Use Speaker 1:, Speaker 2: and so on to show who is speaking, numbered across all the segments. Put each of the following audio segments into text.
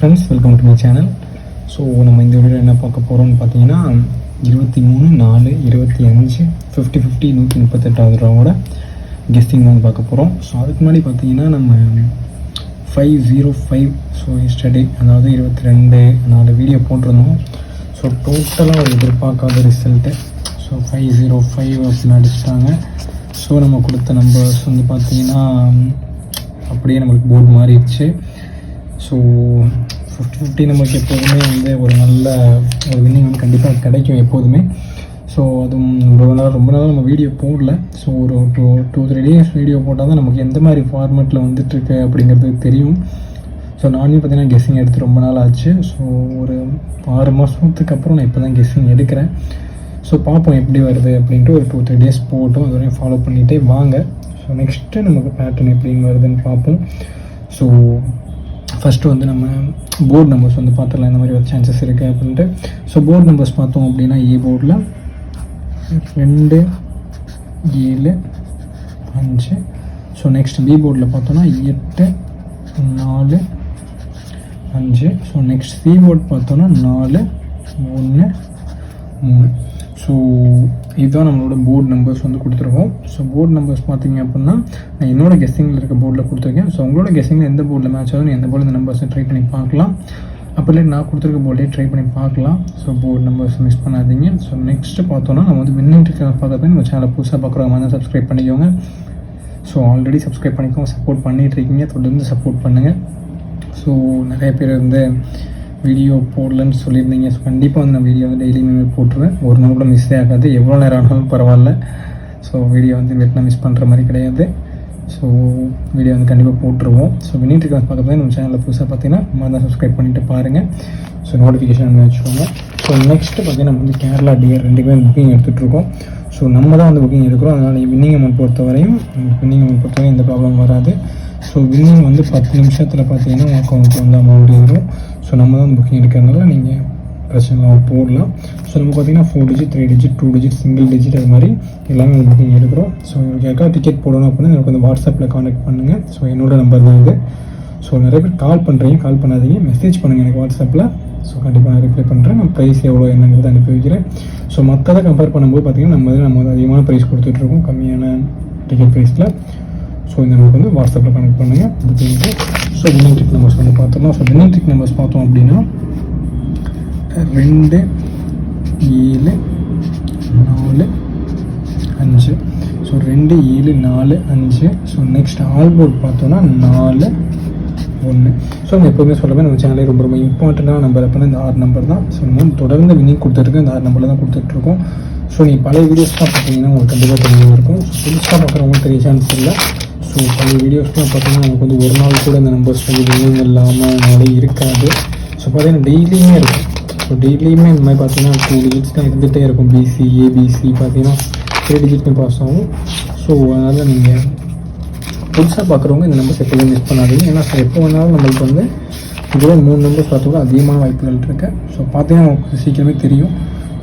Speaker 1: Friends welcome to my channel so நம்ம இந்த video என்ன பார்க்க போகிறோம்னு பார்த்தீங்கன்னா இருபத்தி மூணு நாலு இருபத்தி அஞ்சு ஃபிஃப்டி ஃபிஃப்டி நூற்றி முப்பத்தெட்டாவது ரூபாவோட கெஸ்டிங் வந்து பார்க்க போகிறோம் ஸோ அதுக்கு முன்னாடி பார்த்தீங்கன்னா நம்ம five zero five so yesterday அதாவது இருபத்தி ரெண்டு நாலு வீடியோ போட்டிருந்தோம். ஸோ டோட்டலாக ஒரு எதிர்பார்க்காத result so five zero five அப்படின்னு அடிச்சிட்டாங்க. ஸோ நம்ம கொடுத்த நம்பர்ஸ் வந்து பார்த்தீங்கன்னா அப்படியே நம்மளுக்கு போர்டு மாறிடுச்சு. ஸோ ஃபிஃப்டி ஃபிஃப்டி நமக்கு எப்போதுமே வந்து ஒரு நல்ல ஒரு வின்னிங் வந்து கண்டிப்பாக கிடைக்கும் எப்போதுமே. ஸோ அதுவும் ரொம்ப நாள் ரொம்ப நாள் நம்ம வீடியோ போடல. ஸோ ஒரு two two three days video போட்டால் தான் நமக்கு எந்த மாதிரி ஃபார்மேட்டில் வந்துட்டுருக்கு அப்படிங்கிறது தெரியும். ஸோ நானே பார்த்தீங்கன்னா கெஸ்ஸிங் எடுத்து ரொம்ப நாள் ஆச்சு. ஸோ ஒரு ஆறு மாதத்துக்கு அப்புறம் நான் இப்போ தான் கெஸ்ஸிங் எடுக்கிறேன். ஸோ பார்ப்போம் எப்படி வருது அப்படின்ட்டு ஒரு டூ த்ரீ டேஸ் போட்டோம். அது வரையும் ஃபாலோ பண்ணிகிட்டே வாங்க. ஸோ நெக்ஸ்ட்டு நமக்கு பேட்டர்ன் எப்படின்னு வருதுன்னு பார்ப்போம். ஸோ ஃபஸ்ட்டு வந்து நம்ம போர்டு நம்பர்ஸ் வந்து பார்த்துடலாம். இந்த மாதிரி ஒரு சான்சஸ் இருக்குது அப்படின்ட்டு. ஸோ போர்டு நம்பர்ஸ் பார்த்தோம் அப்படின்னா ஏ போர்டில் ரெண்டு ஏழு அஞ்சு. ஸோ நெக்ஸ்ட் பி போர்டில் பார்த்தோன்னா எட்டு நாலு அஞ்சு. ஸோ நெக்ஸ்ட் சி போர்ட் பார்த்தோன்னா நாலு ஒன்று மூணு. ஸோ இதுதான் நம்மளோட போர்டு நம்பர்ஸ் வந்து கொடுத்துருவோம் ஸோ போர்டு நம்பர்ஸ் பார்த்தீங்க அப்படின்னா நான் என்னோட கெஸ்ஸிங்கில் இருக்க போர்டில் கொடுத்துருக்கேன். ஸோ உங்களோட கெஸ்ஸிங்கில் எந்த போர்டில் மேட்ச் ஆகும் எந்த போர்டில் இந்த நம்பர்ஸை ட்ரை பண்ணி பார்க்கலாம். அப்படி நான் கொடுத்துருக்க போர்டே ட்ரை பண்ணி பார்க்கலாம். ஸோ போர்டு நம்பர்ஸ் மிஸ் பண்ணாதீங்க. ஸோ நெக்ஸ்ட்டு பார்த்தோன்னா நம்ம வந்து வின்னிங் டிக்கெட் பார்க்கறது நம்ம சேனலை புதுசாக பார்க்குறவங்க மாதிரி சப்ஸ்கிரைப் பண்ணிக்கோங்க. ஸோ ஆல்ரெடி சப்ஸ்கிரைப் பண்ணிக்கோங்க. சப்போர்ட் பண்ணிகிட்ருக்கீங்க தொடர்ந்து சப்போர்ட் பண்ணுங்கள் ஸோ நிறைய பேர் வந்து வீடியோ போடலன்னு சொல்லியிருந்தீங்க. ஸோ கண்டிப்பாக வந்து நான் வீடியோ வந்து டெய்லியுமே போட்டுருவேன். ஒரு நாள் கூட மிஸ்ஸே ஆகாது. எவ்வளோ நேரம் ஆனாலும் பரவாயில்ல. ஸோ வீடியோ வந்து வெட்டினா மிஸ் பண்ணுற மாதிரி கிடையாது. ஸோ வீடியோ வந்து கண்டிப்பாக போட்டுருவோம். ஸோ வினிட் கிளாஸ் பக்கத்தில் நம்ம சேனலில் புதுசாக பார்த்தீங்கன்னா மாதிரி சப்ஸ்கிரைப் பண்ணிட்டு பாருங்கள் ஸோ நோட்டிஃபிகேஷன் வந்து வச்சுக்கோங்க. ஸோ நெக்ஸ்ட்டு பார்த்தீங்கன்னா நம்ம வந்து கேரளா டியர் ரெண்டுக்குமே புக்கிங் எடுத்துகிட்ருக்கோம் ஸோ நம்ம தான் வந்து புக்கிங் எடுக்கிறோம். அதனால் வின்னிங் அமௌண்ட் பொறுத்தவரையும் வின்னிங் அமௌண்ட் பொறுத்தவரையும் எந்த ப்ராப்ளம் வராது. ஸோ வின்னிங் வந்து பத்து நிமிஷத்தில் பார்த்தீங்கன்னா உங்கள் அக்கௌண்ட்டுக்கு வந்து அமௌண்ட் வரும் ஸோ நம்ம தான் புக்கிங் எடுக்கிறதுனால நீங்கள் பிரச்சனை இல்லாமல் போடலாம். ஸோ நம்ம பார்த்தீங்கன்னா four digit three digit two digit single digit அது மாதிரி எல்லாமே நம்ம புக்கிங் எடுக்கிறோம். ஸோ உங்களுக்கு யாருக்கா டிக்கெட் போடணும் அப்படின்னா எனக்கு வந்து வாட்ஸ்அப்பில் காண்டாக்ட் பண்ணுங்கள் ஸோ என்னோட நம்பர் தான் இது. ஸோ நிறைய பேர் கால் பண்ணுறீங்க கால் பண்ணாதீங்க. மெசேஜ் பண்ணுங்கள் எனக்கு வாட்ஸ்அப்பில் ஸோ கண்டிப்பாக நான் ரிப்ளை பண்ணுறேன் நான் ப்ரைஸ் எவ்வளோ என்னங்கிறத அனுப்பி வைக்கிறேன். ஸோ மற்றதை கம்பேர் பண்ணும்போது பார்த்தீங்கன்னா நம்ம வந்து நம்ம வந்து அதிகமான ப்ரைஸ் கொடுத்துட்ருக்கோம் கம்மியான டிக்கெட் ப்ரைஸில் ஸோ இந்த நமக்கு வந்து வாட்ஸ்அப்பில் கனெக்ட் பண்ணுங்கள் புக்கிங்க்கு ஸோ வின்னிங் ட்ரிக் நம்பர்ஸ் வந்து பார்த்தோம்னா ஸோ வின்னிங் டிக் நம்பர்ஸ் பார்த்தோம் அப்படின்னா ரெண்டு ஏழு நாலு அஞ்சு. ஸோ ரெண்டு ஏழு நாலு அஞ்சு. ஸோ நெக்ஸ்ட் ஆல்போர்ட் பார்த்தோன்னா நாலு ஒன்று ஸோ நம்ம எப்போவுமே சொல்லவே நம்ம சேனலே ரொம்ப ரொம்ப இம்பார்ட்டண்ட்டான நம்பர் அப்படின்னா இந்த ஆறு நம்பர் தான். ஸோ நம்ம தொடர்ந்து வின்னிங் கொடுத்துருக்கோம் இந்த ஆறு நம்பரில் தான் கொடுத்துட்ருக்கோம். ஸோ நீங்கள் பழைய வீடியோஸ்லாம் பார்த்தீங்கன்னா உங்களுக்கு கண்டிப்பாக தெரிய இருக்கும். ஸோ புதுசாக பார்க்குறவங்களுக்கு தெரிய சான்ஸ் இல்லை ஸோ பழைய வீடியோஸ்லாம் பார்த்தீங்கன்னா நமக்கு வந்து ஒரு நாள் கூட இந்த நம்பர்ஸ் வந்து வின்னிங் இல்லாமல் நாளே இருக்காது. ஸோ பார்த்தீங்கன்னா டெய்லியுமே இருக்கும். ஸோ டெய்லியுமே இந்த மாதிரி பார்த்தீங்கன்னா டூ டிஜிட்ஸ் தான் இருந்துகிட்டே இருக்கும். பிசி ஏபிசி பார்த்தீங்கன்னா த்ரீ டிஜிட்னு பாஸ் ஆகும். ஸோ அதனால் நீங்கள் புதுசாக பார்க்குறவங்க இந்த நம்பர்ஸ் எப்போதும் மிஸ் பண்ணாதீங்க. ஏன்னா ஸோ எப்போ வேணாலும் நம்மளுக்கு வந்து இதுவே மூணு நம்பர்ஸ் வரத்துக்கு அதிகமான வாய்ப்புகள் இருக்குது ஸோ பார்த்தீங்கன்னா உங்களுக்கு சீக்கிரமே தெரியும்.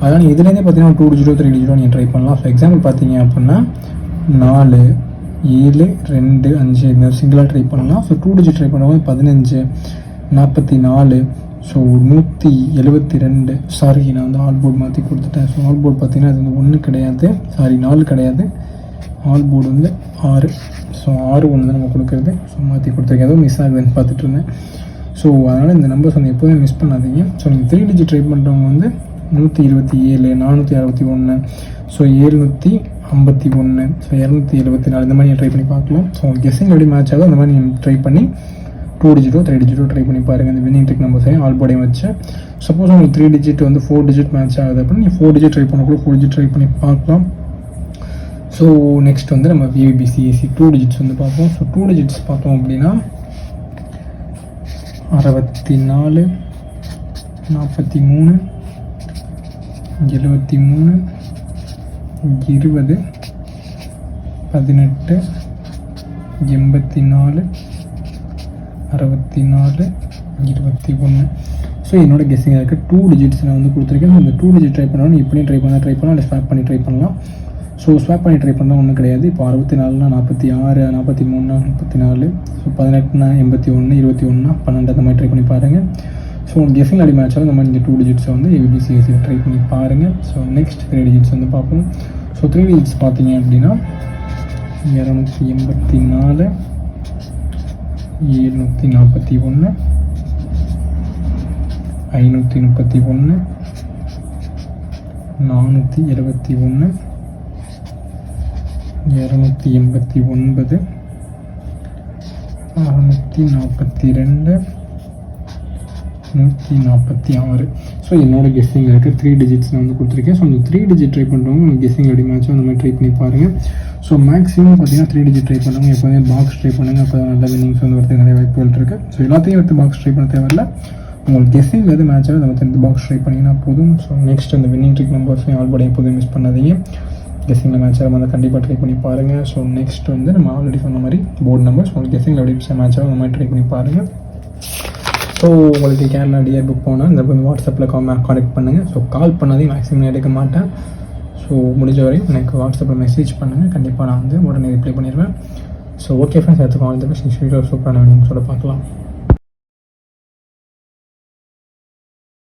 Speaker 1: அதனால் இதுலேருந்தே பார்த்தீங்கன்னா டூ டிஜிட்டோ த்ரீ டிஜிட்டோ நீங்கள் ட்ரை பண்ணலாம். ஸோ எக்ஸாம்பிள் பார்த்தீங்க அப்படின்னா நாலு ஏழு ரெண்டு அஞ்சு இந்த சிங்கிளாக ட்ரை பண்ணலாம் ஸோ டூ டிஜிட் ட்ரை பண்ணும்போது பதினஞ்சு நாற்பத்தி நாலு ஸோ நூற்றி எழுபத்தி ரெண்டு சாரி நான் வந்து ஆல் போர்டு மாற்றி கொடுத்துட்டேன். ஸோ ஆல் போர்டு பார்த்தீங்கன்னா அது வந்து ஒன்று கிடையாது. சாரி நாலு கிடையாது. ஆல் போர்டு வந்து ஆறு. ஸோ ஆறு ஒன்று தான் நம்ம கொடுக்குறது. ஸோ மாற்றி கொடுத்துருக்கேன். ஏதோ மிஸ் ஆகுதுன்னு பார்த்துட்டு இருந்தேன். ஸோ அதனால் இந்த நம்பர்ஸ் வந்து எப்போதுமே மிஸ் பண்ணாதீங்க. ஸோ நீங்கள் த்ரீ டிஜிட் ட்ரை பண்ணுறவங்க வந்து நூற்றி இருபத்தி ஏழு நானூற்றி அறுபத்தி ஒன்று ஸோ ஏழ்நூற்றி ஐம்பத்தி ஒன்று ஸோ இரநூத்தி எழுபத்தி நாலு. இந்த மாதிரி ட்ரை பண்ணி பார்க்கலாம். ஸோ கெஸ்ஸிங் எப்படி மேட்ச் ஆகும் அந்த மாதிரி நீங்கள் ட்ரை பண்ணி டூ டிஜிட்டோ த்ரீ டிஜிட்டோ ட்ரை பண்ணி பாருங்கள் இந்த வின்னிங் டெக் நம்பர்ஸ் ஆல் பாடியும் வச்சு. சப்போஸ் உங்களுக்கு த்ரீ டிஜிட் வந்து ஃபோர் டிஜிட் மேட்ச் ஆகுது அப்படின்னா நீங்கள் ஃபோர் டிஜிட் ட்ரை பண்ணக்கூட ஃபோர் டிஜிட் ட்ரை பண்ணி பார்க்கலாம். ஸோ நெக்ஸ்ட் வந்து நம்ம விபிசிஎஸ்சி டூ டிஜிட்ஸ் வந்து பார்ப்போம். ஸோ டூ டிஜிட்ஸ் பார்த்தோம் அப்படின்னா அறுபத்தி நாலு நாற்பத்தி மூணு எழுபத்தி மூணு இருபது பதினெட்டு எண்பத்தி நாலு அறுபத்தி நாலு இருபத்தி ஒன்று ஸோ என்னோட கெஸ்ஸிங்காக இருக்குது டூ டிஜிட்ஸ் நான் வந்து கொடுத்துருக்கேன். இந்த டூ டிஜிட் ட்ரை பண்ணாலும் இப்படியும் ட்ரை பண்ணால் ட்ரை பண்ணலாம் இல்லை ஸ்வாப் பண்ணி ட்ரை பண்ணலாம். ஸோ ஸ்வாப் பண்ணி ட்ரை பண்ணால் ஒன்றும் கிடையாது. இப்போ அறுபத்தி நாலுனா நாற்பத்தி ஆறு நாற்பத்தி மூணுனா முப்பத்தி நாலு. ஸோ பதினெட்டுனா எண்பத்தி ஒன்று இருபத்தி ஒன்றுனா பன்னெண்டு. அந்த மாதிரி ட்ரை பண்ணி பாருங்கள் ஸோ கெஸிங் அடி மேட்சாக நம்ம இந்த டூ டிஜிட்ஸை வந்து ஏபிசிஎஸ்சியில் ட்ரை பண்ணி பாருங்கள் ஸோ நெக்ஸ்ட் த்ரீ டிஜிட்ஸ் வந்து பார்ப்போம். ஸோ த்ரீ டிஜிட்ஸ் பார்த்தீங்க அப்படின்னா இரநூத்தி எண்பத்தி நாலு எழுநூற்றி நாற்பத்தி ஒன்று ஐநூற்றி முப்பத்தி ஒன்று நானூற்றி எழுபத்தி ஒன்று இரநூத்தி எண்பத்தி ஒன்பது அறநூற்றி நாற்பத்தி ரெண்டு நூற்றி நாற்பத்தி ஆறு. ஸோ என்னோடய கெஸ்ஸிங்கில் இருக்க. த்ரீ டிஜிட்ஸ் நான் வந்து கொடுத்துருக்கேன். ஸோ அந்த த்ரீ டிஜிட் ட்ரை பண்ணுறவங்க உங்களுக்கு கெஸ்ஸிங் அடி மேட்சும் அந்த மாதிரி ட்ரை பண்ணி பாருங்கள் ஸோ மேக்ஸிமம் பார்த்தீங்கன்னா த்ரீ டிஜிட் ட்ரை பண்ணுறவங்க எப்போதுமே பாக்ஸ் ட்ரை பண்ணுங்கள் அப்போ தான் நல்ல வின்னிங்ஸ் வந்து வரது நிறைய வாய்ப்புகள் இருக்குது ஸோ எல்லாத்தையும் எடுத்து பாக்ஸ் ட்ரை பண்ண தேவையில்ல. உங்களுக்கு கெஸ்ஸிங் எது மேட்சாக அதை வந்து இந்த பாக்ஸ் ட்ரை பண்ணிங்கன்னா போதும். ஸோ நெக்ஸ்ட் அந்த வின்னிங் ட்ரிக் நம்பர்ஸையும் ஆல்படையும் எப்போதும் மிஸ் பண்ணாதீங்க. கெஸ்ஸிங்கில் மேட்ச் ஆகும் அதை கண்டிப்பாக ட்ரை பண்ணி பாருங்கள் ஸோ நெக்ஸ்ட் வந்து நம்ம ஆல்ரெடி சொன்ன மாதிரி போர்டு நம்பர்ஸ் உங்களுக்கு கெஸ்ஸிங்கில் எப்படி மேட்சாக அந்த மாதிரி ட்ரை பண்ணி பாருங்கள் ஸோ உங்களுக்கு கேரளா டிஆர் புக் போனால் இந்த வாட்ஸ்அப்பில் காம கான்டெக்ட் பண்ணுங்கள் ஸோ கால் பண்ணாதே மேக்ஸிமம் நான் எடுக்க மாட்டேன். ஸோ முடிஞ்ச வரையும் எனக்கு வாட்ஸ்அப்பில் மெசேஜ் பண்ணுங்கள் கண்டிப்பாக நான் வந்து உடனே ரிப்ளை பண்ணிடுவேன். ஸோ ஓகே ஃப்ரெண்ட்ஸ் எடுத்துக்கோங்க all the best next video சூப்பரான சொல்ல பார்க்கலாம்.